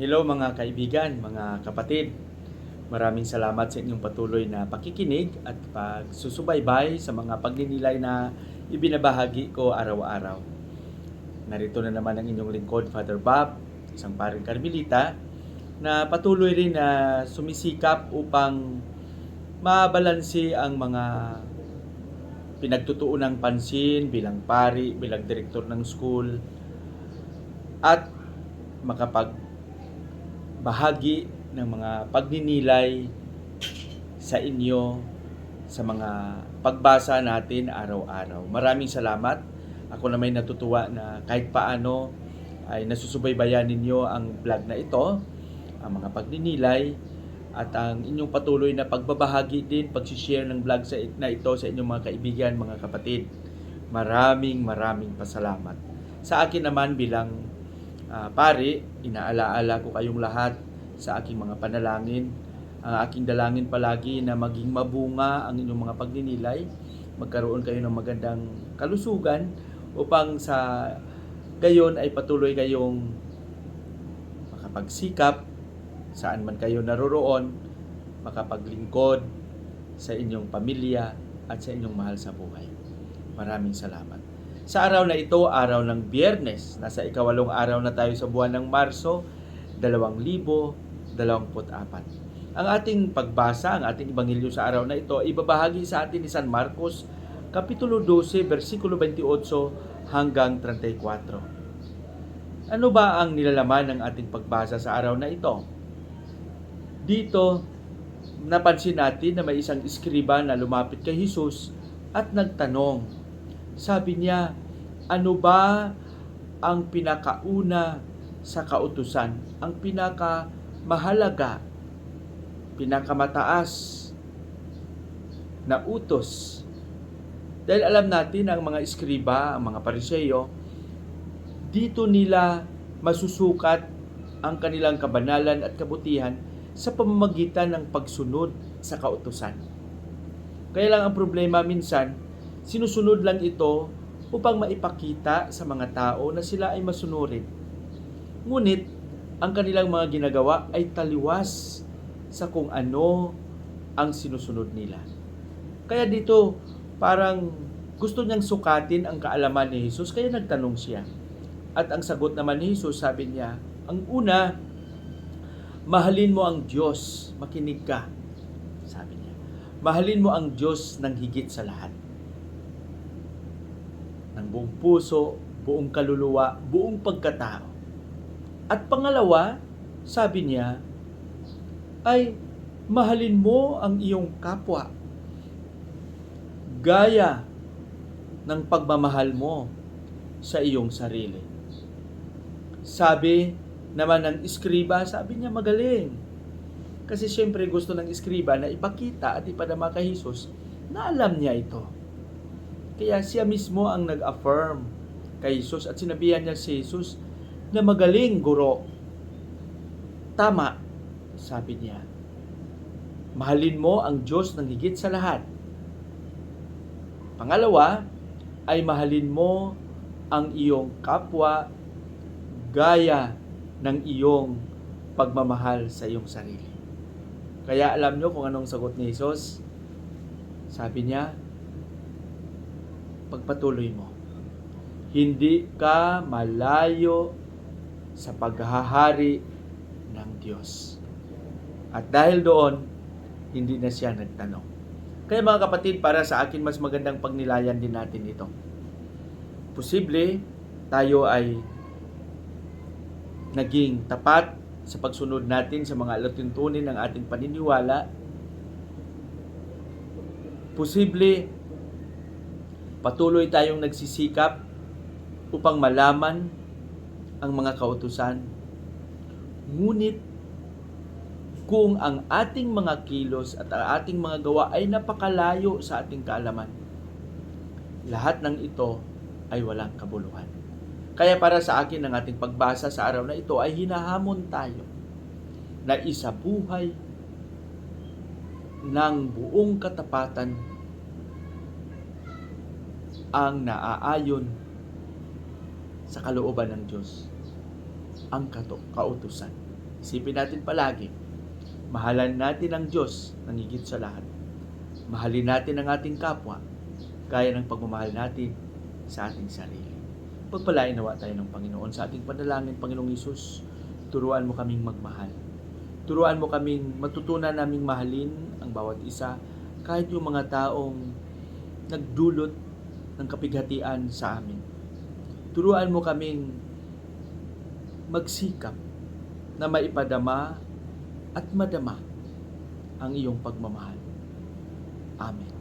Hello mga kaibigan, mga kapatid. Maraming salamat sa inyong patuloy na pakikinig at pagsusubaybay sa mga pagninilay na ibinabahagi ko araw-araw. Narito na naman ang inyong lingkod, Father Bob, isang paring Karmelita, na patuloy rin na sumisikap upang mabalansi ang mga pinagtutuon ng pansin bilang pari, bilang direktor ng school, at makapag bahagi ng mga pagninilay sa inyo sa mga pagbasa natin araw-araw. Maraming salamat. Ako na may natutuwa na kahit paano ay nasusubaybayan ninyo ang vlog na ito, ang mga pagninilay, at ang inyong patuloy na pagbabahagi din, pagsishare ng vlog sa, na ito sa inyong mga kaibigan, mga kapatid. Maraming maraming pasalamat. Sa akin naman bilang uh, pare, inaalaala ko kayong lahat sa aking mga panalangin. Ang aking dalangin palagi na maging mabunga ang inyong mga pagninilay, magkaroon kayo ng magandang kalusugan upang sa gayon ay patuloy kayong makapagsikap saan man kayo naroroon, makapaglingkod sa inyong pamilya at sa inyong mahal sa buhay. Maraming salamat. Sa araw na ito, araw ng biyernes, nasa ikawalong araw na tayo sa buwan ng Marso, 2024. Ang ating pagbasa, ang ating ebanghelyo sa araw na ito, ibabahagi sa atin ni San Marcos, Kapitulo 12, versikulo 28 hanggang 34. Ano ba ang nilalaman ng ating pagbasa sa araw na ito? Dito, napansin natin na may isang iskriba na lumapit kay Jesus at nagtanong. Sabi niya, ano ba ang pinakauna sa kautusan? Ang pinaka mahalaga, pinakamataas na utos. Dahil alam natin ang mga iskriba, ang mga pariseyo, dito nila masusukat ang kanilang kabanalan at kabutihan sa pamamagitan ng pagsunod sa kautusan. Kaya lang ang problema minsan, sinusunod lang ito upang maipakita sa mga tao na sila ay masunurin. Ngunit, ang kanilang mga ginagawa ay taliwas sa kung ano ang sinusunod nila. Kaya dito, parang gusto niyang sukatin ang kaalaman ni Jesus, kaya nagtanong siya. At ang sagot naman ni Jesus, sabi niya, ang una, mahalin mo ang Diyos, makinig ka, sabi niya. Mahalin mo ang Diyos ng higit sa lahat. Ng buong puso, buong kaluluwa, buong pagkatao. At pangalawa, sabi niya, ay mahalin mo ang iyong kapwa. Gaya ng pagmamahal mo sa iyong sarili. Sabi naman ng iskriba, sabi niya magaling. Kasi siyempre gusto ng iskriba na ipakita at ipadama kay Jesus na alam niya ito. Kaya siya mismo ang nag-affirm kay Jesus at sinabihan niya si Jesus na magaling guro. Tama, sabi niya. Mahalin mo ang Diyos ng higit sa lahat. Pangalawa, ay mahalin mo ang iyong kapwa gaya ng iyong pagmamahal sa iyong sarili. Kaya alam nyo kung anong sagot ni Jesus? Sabi niya, pagpatuloy mo. Hindi ka malayo sa paghahari ng Diyos. At dahil doon, hindi na siya nagtanong. Kaya mga kapatid, para sa akin, mas magandang pagnilayan din natin ito. Posible, tayo ay naging tapat sa pagsunod natin sa mga alatuntunin ng ating paniniwala. Posible, patuloy tayong nagsisikap upang malaman ang mga kautusan. Ngunit, kung ang ating mga kilos at ang ating mga gawa ay napakalayo sa ating kaalaman, lahat ng ito ay walang kabuluhan. Kaya para sa akin ang ating pagbasa sa araw na ito ay hinahamon tayo na isabuhay ng buong katapatan ang naaayon sa kalooban ng Diyos, ang kautusan. Isipin natin palagi, mahalan natin ang Diyos ng higit sa lahat. Mahalin natin ang ating kapwa, gaya ng pagmamahal natin sa ating sarili. Pagpalain nawa tayo ng Panginoon sa ating panalangin, Panginoong Isus. Turuan mo kaming magmahal. Turuan mo kaming matutunan naming mahalin ang bawat isa, kahit yung mga taong nagdulot ng kapighatian sa amin. Turuan mo kaming magsikap na maipadama at madama ang iyong pagmamahal. Amen.